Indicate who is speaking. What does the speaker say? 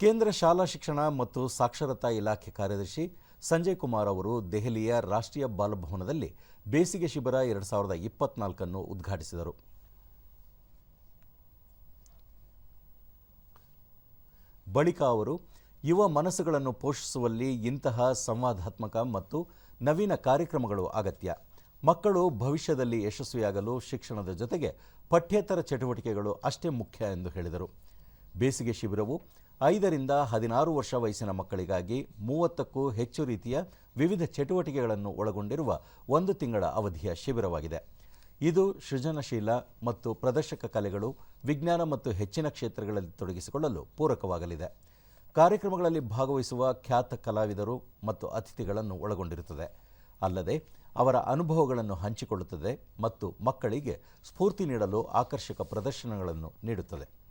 Speaker 1: ಕೇಂದ್ರ ಶಾಲಾ ಶಿಕ್ಷಣ ಮತ್ತು ಸಾಕ್ಷರತಾ ಇಲಾಖೆ ಕಾರ್ಯದರ್ಶಿ ಸಂಜಯ್ ಕುಮಾರ್ ಅವರು ದೆಹಲಿಯ ರಾಷ್ಟ್ರೀಯ ಬಾಲಭವನದಲ್ಲಿ ಬೇಸಿಗೆ ಶಿಬಿರ ಎರಡು ಸಾವಿರದ ಇಪ್ಪತ್ನಾಲ್ಕನ್ನು ಉದ್ಘಾಟಿಸಿದರು. ಬಳಿಕ ಅವರು, ಯುವ ಮನಸ್ಸುಗಳನ್ನು ಪೋಷಿಸುವಲ್ಲಿ ಇಂತಹ ಸಂವಾದಾತ್ಮಕ ಮತ್ತು ನವೀನ ಕಾರ್ಯಕ್ರಮಗಳು ಅಗತ್ಯ. ಮಕ್ಕಳು ಭವಿಷ್ಯದಲ್ಲಿ ಯಶಸ್ವಿಯಾಗಲು ಶಿಕ್ಷಣದ ಜೊತೆಗೆ ಪಠ್ಯೇತರ ಚಟುವಟಿಕೆಗಳು ಅಷ್ಟೇ ಮುಖ್ಯ ಎಂದು ಹೇಳಿದರು. ಬೇಸಿಗೆ ಶಿಬಿರವು ಐದರಿಂದ ಹದಿನಾರು ವರ್ಷ ವಯಸ್ಸಿನ ಮಕ್ಕಳಿಗಾಗಿ ಮೂವತ್ತಕ್ಕೂ ಹೆಚ್ಚು ರೀತಿಯ ವಿವಿಧ ಚಟುವಟಿಕೆಗಳನ್ನು ಒಳಗೊಂಡಿರುವ ಒಂದು ತಿಂಗಳ ಅವಧಿಯ ಶಿಬಿರವಾಗಿದೆ. ಇದು ಸೃಜನಶೀಲ ಮತ್ತು ಪ್ರದರ್ಶಕ ಕಲೆಗಳು, ವಿಜ್ಞಾನ ಮತ್ತು ಹೆಚ್ಚಿನ ಕ್ಷೇತ್ರಗಳಲ್ಲಿ ತೊಡಗಿಸಿಕೊಳ್ಳಲು ಪೂರಕವಾಗಲಿದೆ. ಕಾರ್ಯಕ್ರಮಗಳಲ್ಲಿ ಭಾಗವಹಿಸುವ ಖ್ಯಾತ ಕಲಾವಿದರು ಮತ್ತು ಅತಿಥಿಗಳನ್ನು ಒಳಗೊಂಡಿರುತ್ತದೆ. ಅಲ್ಲದೆ ಅವರ ಅನುಭವಗಳನ್ನು ಹಂಚಿಕೊಳ್ಳುತ್ತದೆ ಮತ್ತು ಮಕ್ಕಳಿಗೆ ಸ್ಫೂರ್ತಿ ನೀಡಲು ಆಕರ್ಷಕ ಪ್ರದರ್ಶನಗಳನ್ನು ನೀಡುತ್ತದೆ.